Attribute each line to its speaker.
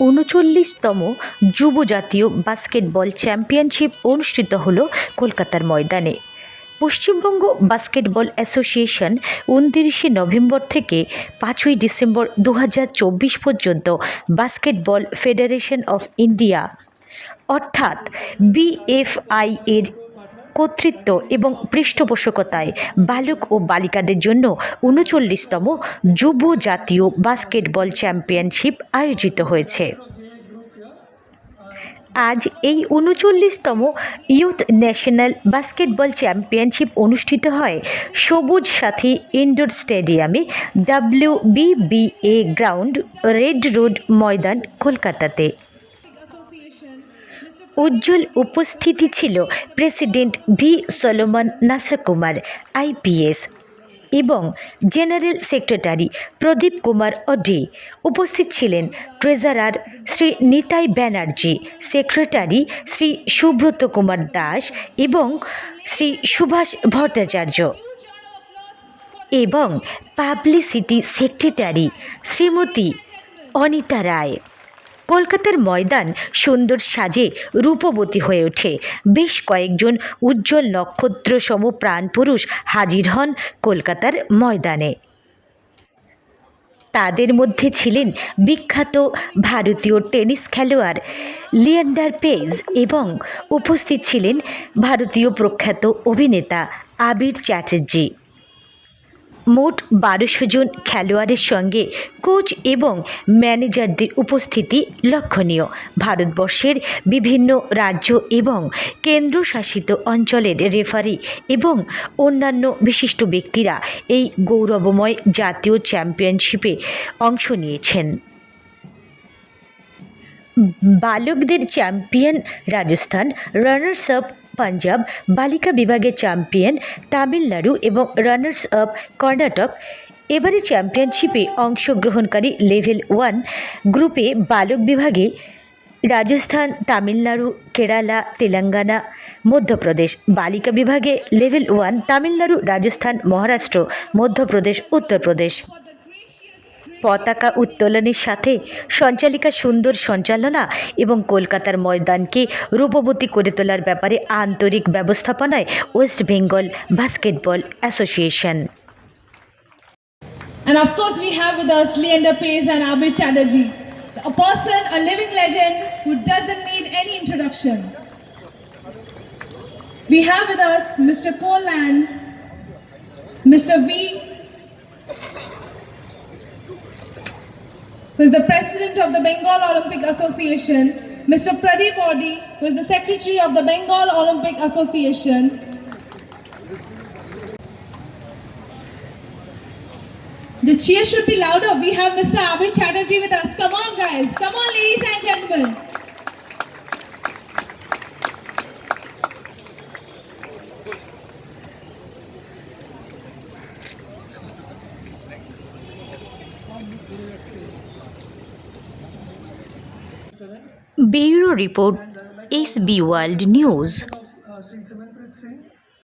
Speaker 1: উনচল্লিশতম যুব জাতীয় basketball championship অনুষ্ঠিত হল কলকাতার ময়দানে। পশ্চিমবঙ্গ বাস্কেটবল অ্যাসোসিয়েশন উনতিরিশে নভেম্বর থেকে পাঁচই ডিসেম্বর দু হাজার চব্বিশ পর্যন্ত বাস্কেটবল ফেডারেশন অফ ইন্ডিয়া। অর্থাৎ বিএফআই এর কর্তৃত্ব এবং পৃষ্ঠপোষকতায় বালক ও বালিকাদের জন্য উনচল্লিশতম যুব জাতীয় বাস্কেটবল চ্যাম্পিয়নশিপ আয়োজিত হয়েছে। আজ এই উনচল্লিশতম ইউথ ন্যাশনাল বাস্কেটবল চ্যাম্পিয়নশিপ অনুষ্ঠিত হয় সবুজ সাথী ইনডোর স্টেডিয়ামে W BBA ground, red road ময়দান, কলকাতাতে। উজ্জ্বল উপস্থিতি ছিল president V Solomon Nasakumar, IPS এবং জেনারেল সেক্রেটারি প্রদীপ কুমার অডি উপস্থিত ছিলেন ট্রেজারার শ্রী নিতাই ব্যানার্জি, সেক্রেটারি শ্রী সুব্রত কুমার দাস এবং শ্রী সুভাষ ভট্টাচার্য এবং পাবলিসিটি সেক্রেটারি শ্রীমতী অনিতা রায়। কলকাতার ময়দান সুন্দর সাজে রূপবতী হয়ে ওঠে। বেশ কয়েকজন উজ্জ্বল নক্ষত্র সম প্রাণপুরুষ হাজির হন কলকাতার ময়দানে। তাদের মধ্যে ছিলেন বিখ্যাত ভারতীয় টেনিস খেলোয়াড় লিয়েন্ডার পেজ এবং উপস্থিত ছিলেন ভারতীয় প্রখ্যাত অভিনেতা আবির চ্যাটার্জি। মোট বারোশো জন খেলোয়াড়ের সঙ্গে কোচ এবং ম্যানেজারদের উপস্থিতি লক্ষণীয়। ভারতবর্ষের বিভিন্ন রাজ্য এবং কেন্দ্রশাসিত অঞ্চলের রেফারি এবং অন্যান্য বিশিষ্ট ব্যক্তিরা এই গৌরবময় জাতীয় চ্যাম্পিয়নশিপে অংশ নিয়েছেন। বালকদের champion Rajasthan runners up Punjab বালিকা বিভাগে চ্যাম্পিয়ন তামিলনাড়ু এবং রানার্স আপ কর্ণাটক এবারে চ্যাম্পিয়নশিপে অংশগ্রহণকারী লেভেল ওয়ান গ্রুপে বালক বিভাগে রাজস্থান, তামিলনাড়ু, কেরালা, তেলেঙ্গানা, মধ্যপ্রদেশ। বালিকা বিভাগে লেভেল ওয়ান তামিলনাড়ু, রাজস্থান, মহারাষ্ট্র, মধ্যপ্রদেশ, উত্তরপ্রদেশ। পতাকা উত্তোলনের সাথে সঞ্চালিকা সুন্দর সঞ্চালনা এবং কলকাতার ময়দানকে রূপবতী করে তোলার ব্যাপারে আন্তরিক ব্যবস্থাপনায় West Bengal basketball association
Speaker 2: And of course, we have with us Leander Pace and Abir Chatterjee, a person, a living legend who doesn't need any introduction. We have with us Mr. Kolan, Mr. V, who is the president of the Bengal Olympic Association, Mr. Pradeep Odi, who is the secretary of the Bengal Olympic Association, The cheer should be louder. We have Mr. Abir Chatterjee with us. Come on, guys. Come on, ladies and gentlemen.
Speaker 1: Bureau Report SB World News.